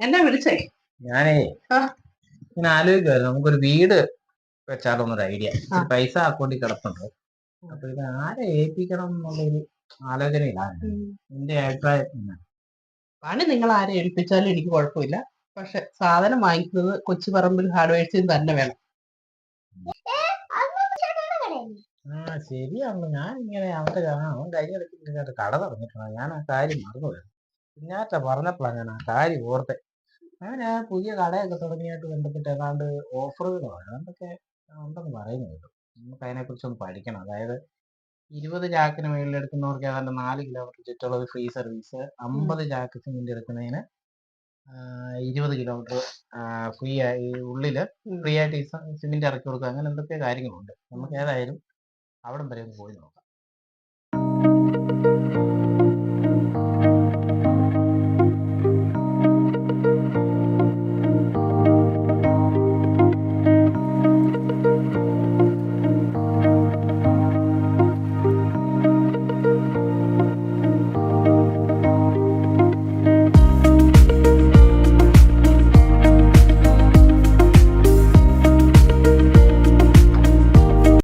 എന്നെ വിളിച്ചേ. ഞാനേ. ഇങ്ങനെ ആലോചിക്കുവായിരുന്നു. നമുക്കൊരു വീട് വെച്ചാലോ എന്നൊരു ഐഡിയ. പൈസ അക്കൗണ്ടിൽ കിടപ്പുണ്ട്. അപ്പൊ ഇത് ആരെ ഏൽപ്പിക്കണം എന്നുള്ളൊരു ആലോചനയിലാണ് എന്റെ അഭിപ്രായം? പണി നിങ്ങൾ ആരെ ഏൽപ്പിച്ചാലും എനിക്ക് കുഴപ്പമില്ല. പക്ഷെ സാധനം വാങ്ങിക്കുന്നത് കൊച്ചുപറമ്പിൽ ഹാർഡ്വെയർസിൽ തന്നെ വേണം ആ ശരിയാണ് ഞാൻ ഇങ്ങനെ അവന്റെ അവൻ കഴിഞ്ഞ ഇടയ്ക്ക് കട തുറന്നിട്ടുണ്ട് ഞാൻ ആ കാര്യം മറന്നുപോയി കുഞ്ഞാറ്റ പറഞ്ഞപ്പോഴാണ് ഞാൻ ആ കാര്യം ഓർത്തെ. അങ്ങനെ ആ പുതിയ കടയൊക്കെ തുടങ്ങിയായിട്ട് ബന്ധപ്പെട്ട് ഏതാണ്ട് ഓഫറുകളോ ഏതാണ്ടൊക്കെ ഉണ്ടെന്ന് പറയുന്നു കേട്ടോ. നമുക്ക് അതിനെ കുറിച്ചൊന്ന് പഠിക്കണം. അതായത് ഇരുപത് ചാക്കിന് മുകളിൽ എടുക്കുന്നവർക്ക് ഏതാണ്ട് നാല് കിലോമീറ്റർ ചുറ്റളവ് ഫ്രീ സർവീസ് അമ്പത് ചാക്ക് സിമെന്റ് എടുക്കുന്നതിന് ഇരുപത് കിലോമീറ്റർ ഫ്രീ ആയി ഉള്ളിൽ ഫ്രീ ആയിട്ട് സിമെന്റ് ഇറക്കി കൊടുക്കുക. അങ്ങനെ എന്തൊക്കെ കാര്യങ്ങളുണ്ട്. നമുക്ക് ഏതായാലും അവിടം വരെ ഒന്ന് പോയി നോക്കാം.